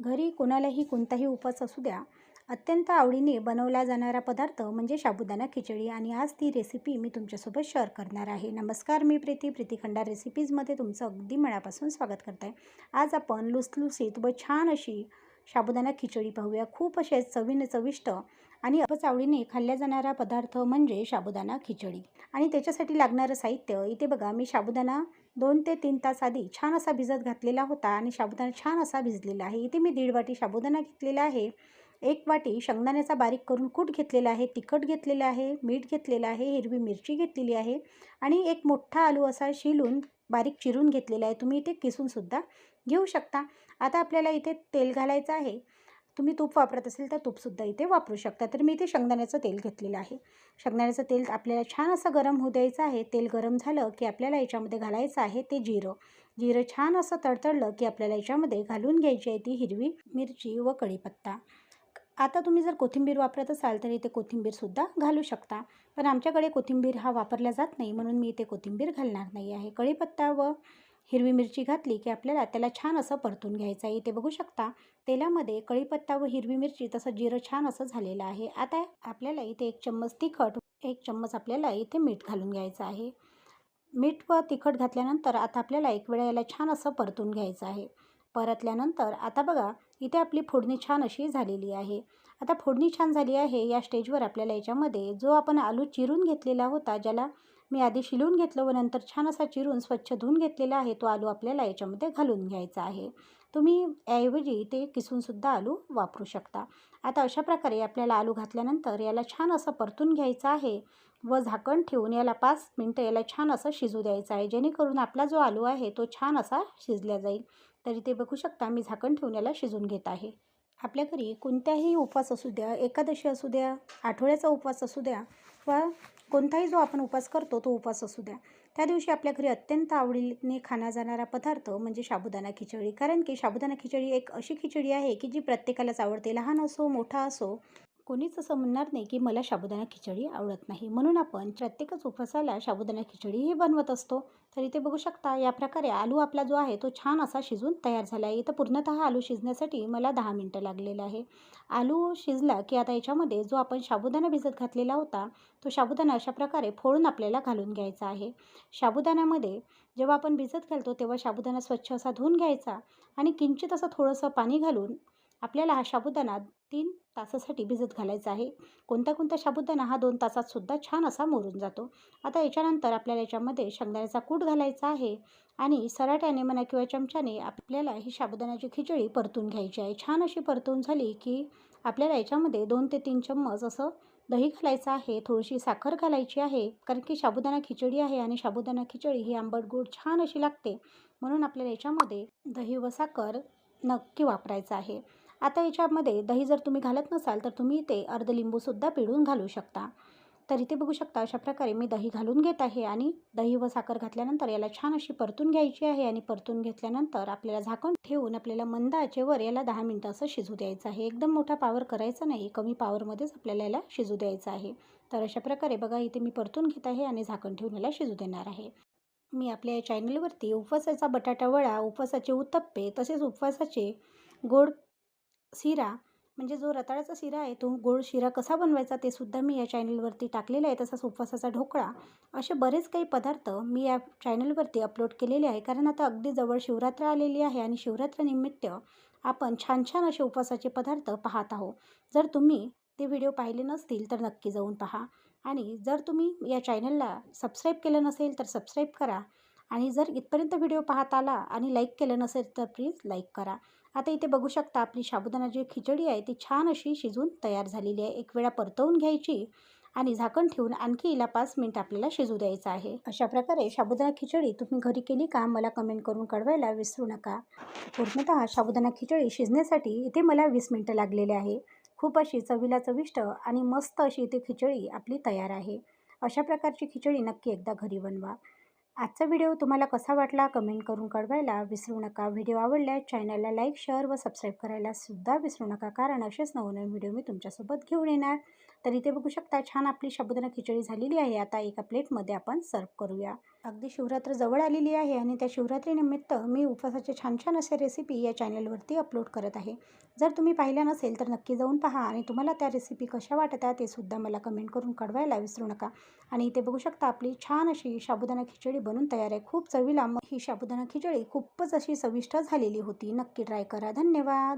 घरी कोणालाही कोणताही उपवास असू द्या. अत्यंत आवडीने बनवला जाणारा पदार्थ म्हणजे साबुदाणा खिचडी आणि आज ती रेसिपी मी तुमच्यासोबत शेअर करणार आहे. नमस्कार मी प्रीती. प्रीती खंडार रेसिपीजमध्ये तुमचं अगदी मनापासून स्वागत करत. आहे आज आपण लुसलुसीत व छान अशी साबुदाणा खिचडी पाहूया. खूप असे चवीने चविष्ट आणि अपच खाल्ल्या जाणारा पदार्थ म्हणजे साबुदाणा खिचडी. आणि त्याच्यासाठी लागणारं साहित्य इथे बघा मी साबुदाणा दोन ते तीन तास आधी छान असा भिजत घातलेला होता आणि साबुदाणा छान असा भिजलेला आहे. इथे मी दीड वाटी साबुदाणा घेतलेला आहे. एक वाटी शेंगदाण्याचा बारीक करून कूट घेतलेला आहे तिखट घेतलेलं आहे मीठ घेतलेलं आहे हिरवी मिरची घेतलेली आहे आणि एक मोठा आलू असा शिलून बारीक चिरून घेतलेला आहे. तुम्ही इथे किसूनसुद्धा घेऊ शकता. आता आपल्याला इथे तेल घालायचं आहे. तुम्ही तूप वापरत असेल तर तूपसुद्धा इथे वापरू शकता. तर मी इथे शेंगदाण्याचं तेल घेतलेलं आहे. शेंगदाण्याचं तेल आपल्याला छान असं गरम होऊ द्यायचं आहे. तेल गरम झालं की आपल्याला याच्यामध्ये घालायचं आहे ते जिरं. जिरं छान असं तडतडलं की आपल्याला याच्यामध्ये घालून घ्यायची आहे ती हिरवी मिरची व कढीपत्ता. आता तुम्ही जर कोथिंबीर वापरत असाल तर इथे कोथिंबीरसुद्धा घालू शकता. पण आमच्याकडे कोथिंबीर हा वापरला जात नाही म्हणून मी इथे कोथिंबीर घालणार नाही आहे. कढीपत्ता व हिरवी मिरची घातली की आपल्याला त्याला छान असं परतून घ्यायचं आहे. इथे बघू शकता तेलामध्ये कढीपत्ता व हिरवी मिरची तसं जिरं छान असं झालेलं आहे. आता आपल्याला इथे एक चम्मच तिखट एक चम्मच आपल्याला इथे मीठ घालून घ्यायचं आहे. मीठ व तिखट घातल्यानंतर आता आपल्याला एक वेळा याला छान असं परतून घ्यायचं आहे. परतल्यानंतर आता बघा इथे आपली फोडणी छान अशी झालेली आहे. आता फोडणी छान झाली आहे या स्टेजवर आपल्याला याच्यामध्ये जो आपण आलू चिरून घेतलेला होता ज्याला मी आधी शिलून घेतलं व नंतर छान असा चिरून स्वच्छ धुवून घेतलेला आहे तो आलू आपल्याला याच्यामध्ये घालून घ्यायचा आहे. तुम्ही ऐवजी ते किसूनसुद्धा आलू वापरू शकता. आता अशा प्रकारे आपल्याला आलू घातल्यानंतर याला छान असं परतून घ्यायचं आहे व झाकण ठेवून याला पाच मिनटं याला छान असं शिजू द्यायचं आहे. जेणेकरून आपला जो आलू आहे तो छान असा शिजला जाईल. तरी ते बघू शकता मी झाकण ठेवून याला शिजून घेत आहे. आपल्या घरी कोणत्याही उपवास असू द्या एकादशी असू द्या आठवड्याचा उपवास असू द्या वा कोणताही जो आपण उपवास करतो तो उपवास असू द्या. त्या दिवशी आपल्या घरी अत्यंत आवडीने खाणा जाणारा पदार्थ म्हणजे साबुदाणा खिचडी. कारण की साबुदाणा खिचडी एक अशी खिचडी आहे की जी प्रत्येकालाच आवडते. लहान असो मोठा असो कोणीच असं म्हणणार नाही की मला साबुदाणा खिचडी आवडत नाही. म्हणून आपण प्रत्येकच उपवासाला साबुदाणा खिचडीही बनवत असतो. तर इथे बघू शकता या प्रकारे आलू आपला जो आहे तो छान असा शिजून तयार झाला आहे इथं पूर्णतः आलू शिजण्यासाठी मला दहा मिनटं लागलेलं आहे. आलू शिजला की आता याच्यामध्ये जो आपण साबुदाणा भिजत घातलेला होता तो साबुदाणा अशा प्रकारे फोडून आपल्याला घालून घ्यायचा आहे. साबुदाण्यामध्ये जेव्हा आपण भिजत घालतो तेव्हा साबुदाणा स्वच्छ असा धुवून घ्यायचा आणि किंचित असं थोडंसं पाणी घालून आपल्याला हा साबुदाणा तीन तासासाठी भिजत घालायचा आहे. कोणता कोणता साबुदाणा हा दोन तासात सुद्धा छान असा मोरून जातो. आता याच्यानंतर आपल्याला याच्यामध्ये शेंगदाण्याचा कूट घालायचा आहे आणि सराट्याने म्हणा किंवा चमच्याने आपल्याला ही साबुदाण्याची खिचडी परतून घ्यायची आहे. छान अशी परतून झाली की आपल्याला याच्यामध्ये दोन ते तीन चम्मच असं दही घालायचं आहे. थोडीशी साखर घालायची आहे कारण की साबुदाणा खिचडी आहे आणि साबुदाणा खिचडी ही आंबट गोड छान अशी लागते. म्हणून आपल्याला याच्यामध्ये दही व साखर नक्की वापरायचं आहे. आता याच्यामध्ये दही जर तुम्ही घालत नसाल तर तुम्ही ते अर्ध लिंबूसुद्धा पिळून घालू शकता. तर इथे बघू शकता अशा प्रकारे मी दही घालून घेत आहे आणि दही व साखर घातल्यानंतर याला छान अशी परतून घ्यायची आहे आणि परतून घेतल्यानंतर आपल्याला झाकण ठेवून आपल्याला मंद आचेवर याला दहा मिनटं असं शिजू द्यायचं आहे. एकदम मोठा पावर करायचा नाही कमी पावरमध्येच आपल्याला याला शिजू द्यायचं आहे. तर अशा प्रकारे बघा इथे मी परतून घेत आहे आणि झाकण ठेवून याला शिजू देणार आहे. मी आपल्या या चॅनलवरती उपवासाचा बटाटा वडा उपवासाचे उत्तप्पे तसेच उपवासाचे गोड शिरा म्हणजे जो रताळ्याचा शिरा आहे तो गोड शिरा कसा बनवायचा ते सुद्धा मी या चॅनलवरती टाकलेला आहे तसाच उपवासाचा ढोकळा. असे बरेच काही पदार्थ मी या चॅनलवरती अपलोड केलेले आहे कारण आता अगदी जवळ शिवरात्र आलेली आहे आणि शिवरात्रानिमित्त आपण छान छान असे उपवासाचे पदार्थ पाहत आहोत. जर तुम्ही ते व्हिडिओ पाहिले नसतील तर नक्की जाऊन पहा. आणि जर तुम्ही या चॅनलला सबस्क्राईब केलं नसेल तर सबस्क्राईब करा. आणि जर इथपर्यंत व्हिडिओ पाहत आला आणि लाईक केलं नसेल तर प्लीज लाईक करा. आता इथे बघू शकता आपली साबुदाणा जी खिचडी आहे ती छान अशी शिजून तयार झालेली आहे. एक वेळा परतवून घ्यायची आणि झाकण ठेवून आणखी हिला पाच मिनिट आपल्याला शिजू द्यायचं आहे. अशा प्रकारे साबुदाणा खिचडी तुम्ही घरी केली का मला कमेंट करून कळवायला विसरू नका. पूर्णतः साबुदाणा खिचडी शिजण्यासाठी इथे मला वीस मिनटं लागलेले आहे. खूप अशी चवीला चविष्ट आणि मस्त अशी इथे खिचडी आपली तयार आहे. अशा प्रकारची खिचडी नक्की एकदा घरी बनवा. आजचा व्हिडिओ तुम्हाला कसा वाटला कमेंट करून कळवायला विसरू नका. व्हिडिओ आवडल्यास चॅनलला लाईक शेअर व सबस्क्राईब करायला सुद्धा विसरू नका कारण असेच नवनवीन व्हिडिओ मी तुमच्यासोबत घेऊन येणार. तर इथे बघू शकता छान आपली साबुदाणा खिचडी झालेली आहे. आता एका प्लेटमध्ये आपण सर्व करूया. अगदी शिवरात्र जवळ आलेली आहे आणि त्या शिवरात्रीनिमित्त मी उपवासाचे छान छान असे रेसिपी या चॅनलवरती अपलोड करत आहे. जर तुम्ही पाहिल्या नसेल तर नक्की जाऊन पहा आणि तुम्हाला त्या रेसिपी कशा वाटतात ते सुद्धा मला कमेंट करून कळवायला विसरू नका. आणि इथे बघू शकता आपली छान अशी साबुदाणा खिचडी बनून तयार आहे. खूप चवीला मग ही साबुदाणा खिचडी खूपच अशी चविष्ट झालेली होती. नक्की ट्राय करा. धन्यवाद!